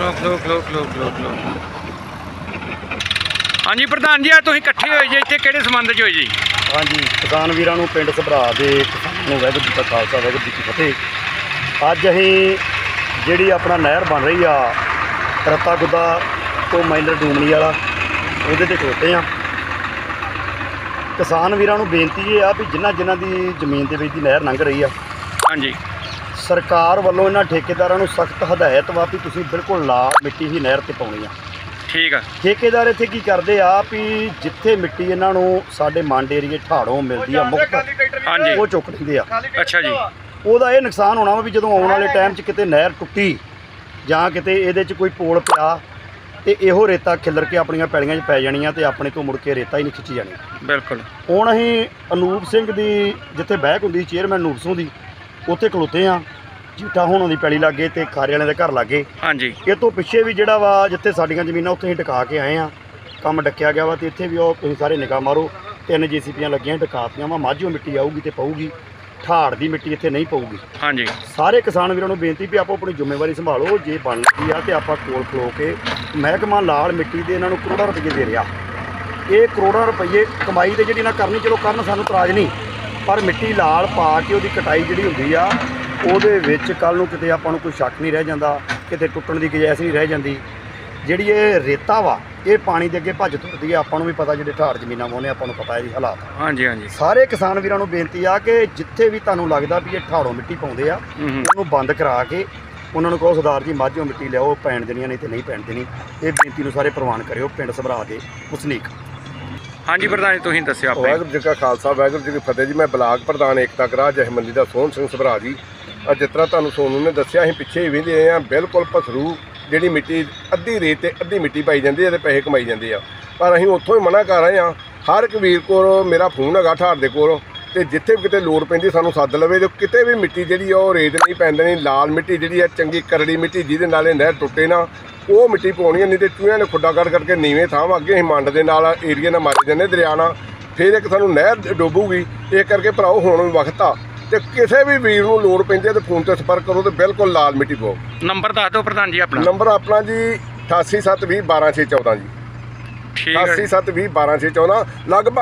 ਖਲੋ ਖਲੋ ਖਲੋ ਖਲੋ ਖਲੋ ਖਲੋ। ਹਾਂਜੀ ਪ੍ਰਧਾਨ ਜੀ ਆ ਤੁਸੀਂ ਇਕੱਠੇ ਹੋਏ ਜੀ ਇੱਥੇ ਕਿਹੜੇ ਸੰਬੰਧ 'ਚ ਹੋਏ ਜੀ? ਹਾਂਜੀ ਕਿਸਾਨ ਵੀਰਾਂ ਨੂੰ ਪਿੰਡ ਸਭਰਾ ਦੇ ਨੂੰ ਵਾਹਿਗੁਰੂ ਜੀ ਕਾ ਖਾਲਸਾ ਵਾਹਿਗੁਰੂ ਜੀ ਕੀ ਫਤਿਹ। ਅੱਜ ਅਸੀਂ ਜਿਹੜੀ ਆਪਣਾ ਨਹਿਰ ਬਣ ਰਹੀ ਆ ਰਤਾ ਗੁੱਦਾ ਤੋਂ ਮਾਈਨਰ ਡੂਮਣੀ ਵਾਲਾ ਉਹਦੇ ਤੇ ਖਲੋਤੇ ਆ। ਕਿਸਾਨ ਵੀਰਾਂ ਨੂੰ ਬੇਨਤੀ ਇਹ ਆ ਵੀ ਜਿਨ੍ਹਾਂ ਜਿਨ੍ਹਾਂ ਦੀ ਜ਼ਮੀਨ ਦੇ ਵਿੱਚ ਦੀ ਨਹਿਰ ਲੰਘ ਰਹੀ ਆ ਹਾਂਜੀ। ਸਰਕਾਰ ਵੱਲੋਂ ਇਹਨਾਂ ਠੇਕੇਦਾਰਾਂ ਨੂੰ ਸਖਤ ਹਦਾਇਤ ਵਾ ਵੀ ਤੁਸੀਂ ਬਿਲਕੁਲ ਲਾਲ ਮਿੱਟੀ ਹੀ ਨਹਿਰ ਤੇ ਪਾਉਣੀ ਆ। ਠੀਕ ਆ। ਠੇਕੇਦਾਰ ਇੱਥੇ ਕੀ ਕਰਦੇ ਆ ਵੀ ਜਿੱਥੇ ਮਿੱਟੀ ਇਹਨਾਂ ਨੂੰ ਸਾਡੇ ਮੰਡ ਏਰੀਏ ਠਾੜੋਂ ਮਿਲਦੀ ਆ ਮੁਕਤ ਹਾਂਜੀ। ਉਹ ਚੁੱਕ ਲੈਂਦੇ ਆ। ਅੱਛਾ ਜੀ। ਉਹਦਾ ਇਹ ਨੁਕਸਾਨ ਹੋਣਾ ਵਾ ਵੀ ਜਦੋਂ ਆਉਣ ਵਾਲੇ ਟਾਈਮ 'ਚ ਕਿਤੇ ਨਹਿਰ ਟੁੱਟੀ ਜਾਂ ਕਿਤੇ ਇਹਦੇ 'ਚ ਕੋਈ ਪੋਲ ਪਿਆ ਤੇ ਇਹੋ ਰੇਤਾ ਖਿੱਲਰ ਕੇ ਆਪਣੀਆਂ ਪੈਲੀਆਂ 'ਚ ਪੈ ਜਾਣੀਆਂ ਤੇ ਆਪਣੇ ਤੋਂ ਮੁੜ ਕੇ ਰੇਤਾ ਹੀ ਨਹੀਂ ਖਿੱਚੀ ਜਾਣੀ। ਬਿਲਕੁਲ। ਹੁਣ ਅਸੀਂ ਅਨੂਪ ਸਿੰਘ ਦੀ ਜਿੱਥੇ ਬਹਿਕ ਹੁੰਦੀ ਚੇਅਰਮੈਨ ਅਨੂਪ ਸਿੰਘ ਦੀ ਉੱਥੇ ਖਲੋਤੇ ਆ। ਜੀਠਾ ਹੋਣਾ ਦੀ ਪੈਲੀ ਲੱਗੇ ਤੇ ਖਾਰੇ ਵਾਲਿਆਂ ਦੇ ਘਰ ਲੱਗੇ। ਹਾਂਜੀ। ਇਹ ਤੋਂ ਪਿੱਛੇ ਵੀ ਜਿਹੜਾ ਵਾ ਜਿੱਥੇ ਸਾਡੀਆਂ ਜ਼ਮੀਨਾਂ ਉੱਥੇ ਅਸੀਂ ਟਿਕਾ ਕੇ ਆਏ ਆ। ਕੰਮ ਡੱਕਿਆ ਗਿਆ ਵਾ ਤੇ ਇੱਥੇ ਵੀ ਉਹ ਤੁਸੀਂ ਸਾਰੇ ਨਿਗਾਹ ਮਾਰੋ ਤਿੰਨ ਜੀਸੀਪੀਆਂ ਲੱਗੀਆਂ ਟਿਕਾਤੀਆਂ ਵਾ ਮਾਝੋਂ ਮਿੱਟੀ ਆਊਗੀ ਤੇ ਪਊਗੀ। ਠਾੜ ਦੀ ਮਿੱਟੀ ਇੱਥੇ ਨਹੀਂ ਪਊਗੀ। ਹਾਂਜੀ। ਸਾਰੇ ਕਿਸਾਨ ਵੀਰਾਂ ਨੂੰ ਬੇਨਤੀ ਵੀ ਆਪੋ ਆਪਣੀ ਜ਼ਿੰਮੇਵਾਰੀ ਸੰਭਾਲੋ ਜੇ ਬਣਦੀ ਆ ਤੇ ਆਪਾਂ ਕੋਲ ਖਲੋ ਕੇ ਮਹਿਕਮਾ ਲਾਲ ਮਿੱਟੀ ਦੇ ਇਹਨਾਂ ਨੂੰ ਕਰੋੜਾਂ ਰੁਪਏ ਦੇ ਰਿਹਾ। ਇਹ ਕਰੋੜਾਂ ਰੁਪਏ ਕਮਾਈ ਤੇ ਜਿਹੜੀ ਨਾ ਕਰਨੀ ਚਲੋ ਕਰਨ ਸਾਨੂੰ ਇਤਰਾਜ਼ ਨਹੀਂ ਪਰ ਮਿੱਟੀ ਲਾਲ ਪਾ ਕੇ ਉਹਦੀ ਕਟਾਈ ਜਿਹੜੀ ਹੁੰਦੀ ਆ ਉਹਦੇ ਵਿੱਚ ਕੱਲ ਨੂੰ ਕਿਤੇ ਆਪਾਂ ਨੂੰ ਕੋਈ ਸ਼ੱਕ ਨਹੀਂ ਰਹਿ ਜਾਂਦਾ ਕਿਤੇ ਟੁੱਟਣ ਦੀ ਗੁੰਜਾਇਸ਼ ਨਹੀਂ ਰਹਿ ਜਾਂਦੀ। ਜਿਹੜੀ ਇਹ ਰੇਤਾ ਵਾ ਇਹ ਪਾਣੀ ਦੇ ਅੱਗੇ ਭੱਜ ਤੁਰਦੀ ਆ ਆਪਾਂ ਨੂੰ ਵੀ ਪਤਾ ਜਿਹੜੇ ਠਾੜ ਜ਼ਮੀਨਾਂ ਮੋਨੇ ਆਪਾਂ ਨੂੰ ਪਤਾ ਹੈ ਜੀ ਹਾਲਾਤ ਹਾਂਜੀ ਹਾਂਜੀ। ਸਾਰੇ ਕਿਸਾਨ ਵੀਰਾਂ ਨੂੰ ਬੇਨਤੀ ਆ ਕਿ ਜਿੱਥੇ ਵੀ ਤੁਹਾਨੂੰ ਲੱਗਦਾ ਵੀ ਇਹ ਠਾੜੋਂ ਮਿੱਟੀ ਪਾਉਂਦੇ ਆ ਉਹਨੂੰ ਬੰਦ ਕਰਾ ਕੇ ਉਹਨਾਂ ਨੂੰ ਕਹੋ ਸਰਦਾਰ ਜੀ ਮਾਝੋਂ ਮਿੱਟੀ ਲਿਆਓ ਪੈਣ ਦੇਣੀਆਂ ਨਹੀਂ ਤੇ ਨਹੀਂ ਪੈਣ ਦੇਣੀ। ਇਹ ਬੇਨਤੀ ਨੂੰ ਸਾਰੇ ਪ੍ਰਵਾਨ ਕਰਿਓ ਪਿੰਡ ਸਭਰਾ ਦੇ ਵਸਨੀਕ ਹਾਂਜੀ ਪ੍ਰਧਾਨ ਜੀ ਤੁਸੀਂ ਦੱਸਿਓ ਆਪਣੇ ਵਾਹਿਗੁਰੂ ਜੀ ਕਾ ਖਾਲਸਾ ਵਾਹਿਗੁਰੂ ਜੀ ਕੀ ਫਤਿਹ ਜੀ। ਮੈਂ ਬਲਾਕ ਪ੍ਰਧਾਨ ਏਕਤਾ ਕਰਾ ਜਹਮੰਦੀ ਦਾ ਸੋਹਣ ਸਿੰਘ ਸਭਰਾ ਜੀ। ਅੱਜ ਜਿਸ ਤਰ੍ਹਾਂ ਤੁਹਾਨੂੰ ਸੋਨੂ ਨੇ ਦੱਸਿਆ ਅਸੀਂ ਪਿੱਛੇ ਹੀ ਵਿੰਦੇ ਆ ਬਿਲਕੁਲ ਪਥਰੂ ਜਿਹੜੀ ਮਿੱਟੀ ਅੱਧੀ ਰੇਤ ਤੇ ਅੱਧੀ ਮਿੱਟੀ ਪਾਈ ਜਾਂਦੀ ਹੈ ਤੇ ਪੈਸੇ ਕਮਾਈ ਜਾਂਦੇ ਆ। ਪਰ ਅਸੀਂ ਉੱਥੋਂ ਹੀ ਮਨਾ ਕਰ ਰਹੇ ਆ ਹਰ ਇੱਕ ਵੀਰ ਕੋਲ ਮੇਰਾ ਫੋਨ ਹੈਗਾ ਠਾੜ ਦੇ ਕੋਲ ਤੇ ਜਿੱਥੇ ਵੀ ਕਿਤੇ ਲੋੜ ਪੈਂਦੀ ਸਾਨੂੰ ਸੱਦ ਲਵੇ ਜੋ ਕਿਤੇ ਵੀ ਮਿੱਟੀ ਜਿਹੜੀ ਆ ਉਹ ਰੇਤ ਨਹੀਂ ਪੈਂਦੀ ਨਹੀਂ ਲਾਲ ਮਿੱਟੀ ਜਿਹੜੀ ਆ ਚੰਗੀ ਕਰੜੀ ਮਿੱਟੀ ਜਿਹਦੇ ਨਾਲ ਇਹ ਨਹਿਰ ਟੁੱਟੇ ਨਾ ਉਹ ਮਿੱਟੀ ਪਾਉਣੀ ਆ, ਨਹੀਂ ਤੇ ਚੂਹਿਆਂ ਨੇ ਖੁੱਡਾ ਕੱਢ ਕਰਕੇ ਨੀਵੇਂ ਥਾਂ ਅੱਗੇ ਅਸੀਂ ਮੰਡ ਦੇ ਨਾਲ ਏਰੀਆ ਨਾਲ ਮਾਰੇ ਜਾਂਦੇ ਦਰਿਆ ਨਾਲ ਫਿਰ ਇੱਕ ਸਾਨੂੰ ਨਹਿਰ ਡੋਬੂਗੀ ਇਹ ਕਰਕੇ ਭਰਾਓ ਹੁਣ ਵਕਤ ਆ। ਤੇ ਕਿਸੇ ਵੀ ਵੀਰ ਨੂੰ ਲੋੜ ਪੈਂਦੀ ਹੈ ਤੇ ਫੋਨ ਤੇ ਸੰਪਰਕ ਕਰੋ ਤੇ ਬਿਲਕੁਲ ਲਾਲ ਮਿੱਟੀ ਪਾਓ। ਨੰਬਰ ਦੱਸ ਦਿਓ ਪ੍ਰਧਾਨ ਜੀ ਆਪਣਾ। ਨੰਬਰ ਆਪਣਾ ਜੀ 8872012614 ਜੀ। ਠੀਕ ਹੈ 8872012614 ਲਗਭਗ